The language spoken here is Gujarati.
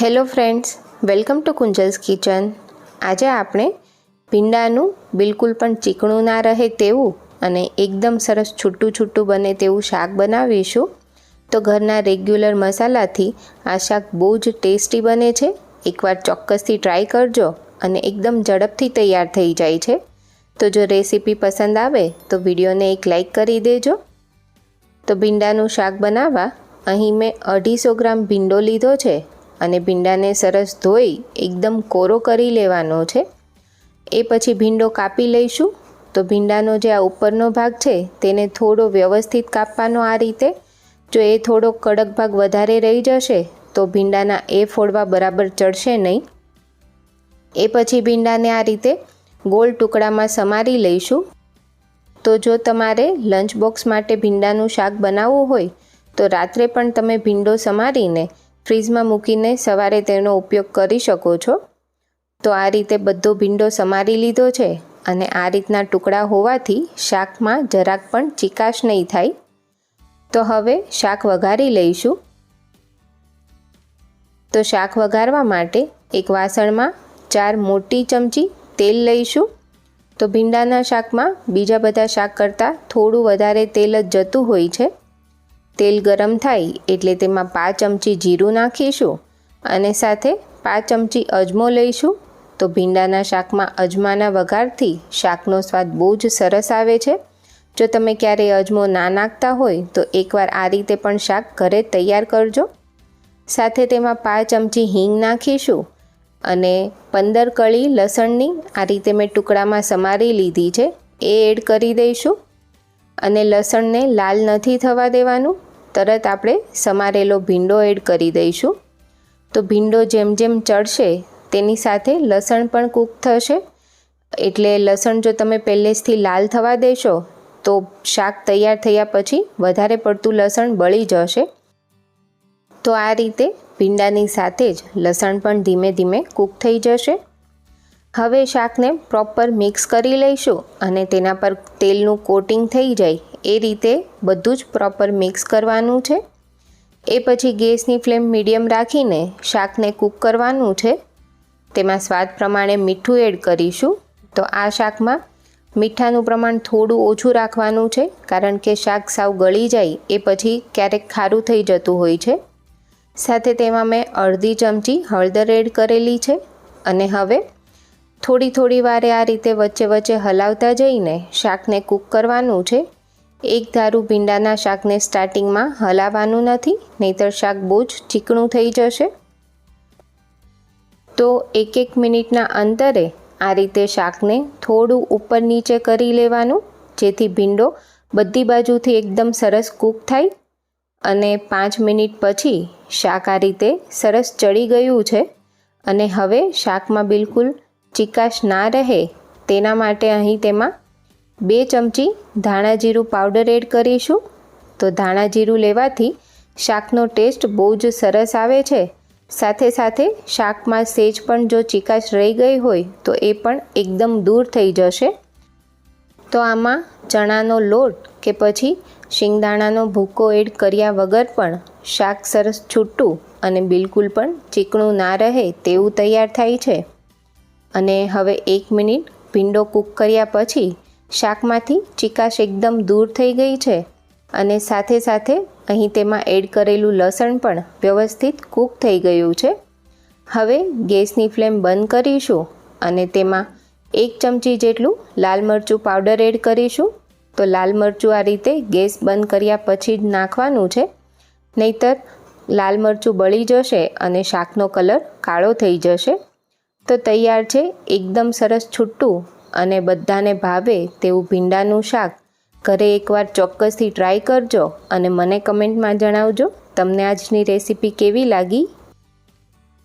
Hello friends welcome to Kunjal's kitchen આજે આપણે ભીંડાનું બિલકુલ પણ ચીકણું ના રહે તેવું અને એકદમ સરસ છૂટું છૂટું બને તેવું શાક બનાવીશું. તો ઘરના રેગ્યુલર મસાલાથી આ શાક બહુ જ ટેસ્ટી બને છે. એકવાર ચોક્કસથી ટ્રાય કરજો અને એકદમ ઝડપથી તૈયાર થઈ જાય છે. તો જો રેસીપી પસંદ આવે, તો વિડીયોને એક લાઈક કરી દેજો. તો ભીંડાનું શાક બનાવવા અહીં મેં અઢીસો ગ્રામ ભીંડો લીધો છે. અને ભીંડાને સરસ ધોઈ એકદમ કોરો કરી લેવાનો છે. એ પછી ભીંડો કાપી લઈશું. તો ભીંડાનો જે આ ઉપરનો ભાગ છે, તેને થોડો વ્યવસ્થિત કાપવાનો આ રીતે. જો એ થોડો કડક ભાગ વધારે રહી જશે, તો ભીંડાના એ ફોડવા બરાબર ચડશે નહીં. એ પછી ભીંડાને આ રીતે ગોળ ટુકડામાં સમારી લઈશું. તો જો તમારે લંચ બોક્સ માટે ભીંડાનું શાક બનાવવું હોય, તો રાત્રે પણ તમે ભીંડો સમારીને ફ્રીજમાં મૂકીને સવારે તેનો ઉપયોગ કરી શકો છો. તો આ રીતે બધો ભીંડો સમારી લીધો છે અને આ રીતના ટુકડા હોવાથી શાકમાં જરાક પણ ચિકાશ નહીં થાય. તો હવે શાક વઘારી લઈશું. તો શાક વઘારવા માટે એક વાસણમાં ચાર મોટી ચમચી તેલ લઈશું. તો ભીંડાના શાકમાં બીજા બધા શાક કરતાં થોડું વધારે તેલ જ જતું હોય છે. તેલ ગરમ થાય એટલે તેમાં પાંચ ચમચી જીરું નાખીશું અને સાથે પાંચ ચમચી અજમો લઈશું. તો ભીંડાના શાકમાં અજમાના વઘારથી શાકનો સ્વાદ બહુ જ સરસ આવે છે. જો તમે ક્યારેય અજમો ના નાખતા હોય તો એકવાર આ રીતે પણ શાક ઘરે તૈયાર કરજો. સાથે તેમાં પાંચ ચમચી હિંગ નાખીશું અને પંદર કળી લસણની આ રીતે મેં ટુકડામાં સમારી લીધી છે. એ એડ કરી દઈશું અને લસણને લાલ નથી થવા દેવાનું. તરત આપણે સમારેલો ભીંડો એડ કરી દઈશું. તો ભીંડો જેમ જેમ ચડશે, તેની સાથે લસણ પણ કૂક થશે. એટલે લસણ જો તમે પહેલેથી લાલ થવા દેશો, તો શાક તૈયાર થયા પછી વધારે પડતું લસણ બળી જશે. તો આ રીતે ભીંડાની સાથે જ લસણ પણ ધીમે ધીમે કૂક થઈ જશે. હવે શાકને પ્રોપર મિક્સ કરી લઈશું અને તેના પર તેલનું કોટિંગ થઈ જાય એ રીતે બધું જ પ્રોપર મિક્સ કરવાનું છે. એ પછી ગેસની ફ્લેમ મીડિયમ રાખીને શાકને કૂક કરવાનું છે. તેમાં સ્વાદ પ્રમાણે મીઠું એડ કરીશું. તો આ શાકમાં મીઠાનું પ્રમાણ થોડું ઓછું રાખવાનું છે, કારણ કે શાક સાવ ગળી જાય એ પછી ક્યારેક ખારું થઈ જતું હોય છે. સાથે તેમાં મેં અડધી ચમચી હળદર એડ કરેલી છે. અને હવે થોડી થોડી વારે આ રીતે વચ્ચે વચ્ચે હલાવતા જઈને શાકને કૂક કરવાનું છે. એક ધારું ભીંડાના શાકને સ્ટાર્ટિંગમાં હલાવવાનું નથી, નહીતર શાક બહુ જ ચીકણું થઈ જશે. તો એક એક મિનિટના અંતરે આ રીતે શાકને થોડું ઉપર નીચે કરી લેવાનું, જેથી ભીંડો બધી બાજુથી એકદમ સરસ કૂક થાય અને પાંચ મિનિટ પછી શાક આ રીતે સરસ ચડી ગયું છે. અને હવે શાકમાં બિલકુલ ચિકાશ ના રહે તેના માટે અહીં તેમાં બે ચમચી ધાણા જીરું પાવડર એડ કરીશું. તો ધાણા જીરું લેવાથી શાકનો ટેસ્ટ બહુ જ સરસ આવે છે. સાથે સાથે શાકમાં સેજ પણ જો ચિકાશ રહી ગઈ હોય તો એ પણ એકદમ દૂર થઈ જશે. તો આમાં ચણાનો લોટ કે પછી શિંગદાણાનો ભૂકો એડ કર્યા વગર પણ શાક સરસ છૂટું અને બિલકુલ પણ ચીકણું ના રહે તેવું તૈયાર થાય છે. અને હવે એક મિનિટ ભીંડો કૂક કર્યા પછી શાકમાંથી ચિકાશ એકદમ દૂર થઈ ગઈ છે અને સાથે સાથે અહીં તેમાં એડ કરેલું લસણ પણ વ્યવસ્થિત કૂક થઈ ગયું છે. હવે ગેસની ફ્લેમ બંધ કરીશું અને તેમાં એક ચમચી જેટલું લાલ મરચું પાવડર એડ કરીશું. તો લાલ મરચું આ રીતે ગેસ બંધ કર્યા પછી જ નાખવાનું છે. નહીતર લાલ મરચું બળી જશે અને શાકનો કલર કાળો થઈ જશે. તો તૈયાર છે એકદમ સરસ છૂટું અને બધાને ભાવે તેવું ભીંડાનું શાક. ઘરે એકવાર ચોક્કસથી ટ્રાય કરજો અને મને કમેન્ટમાં જણાવજો તમને આજની રેસીપી કેવી લાગી?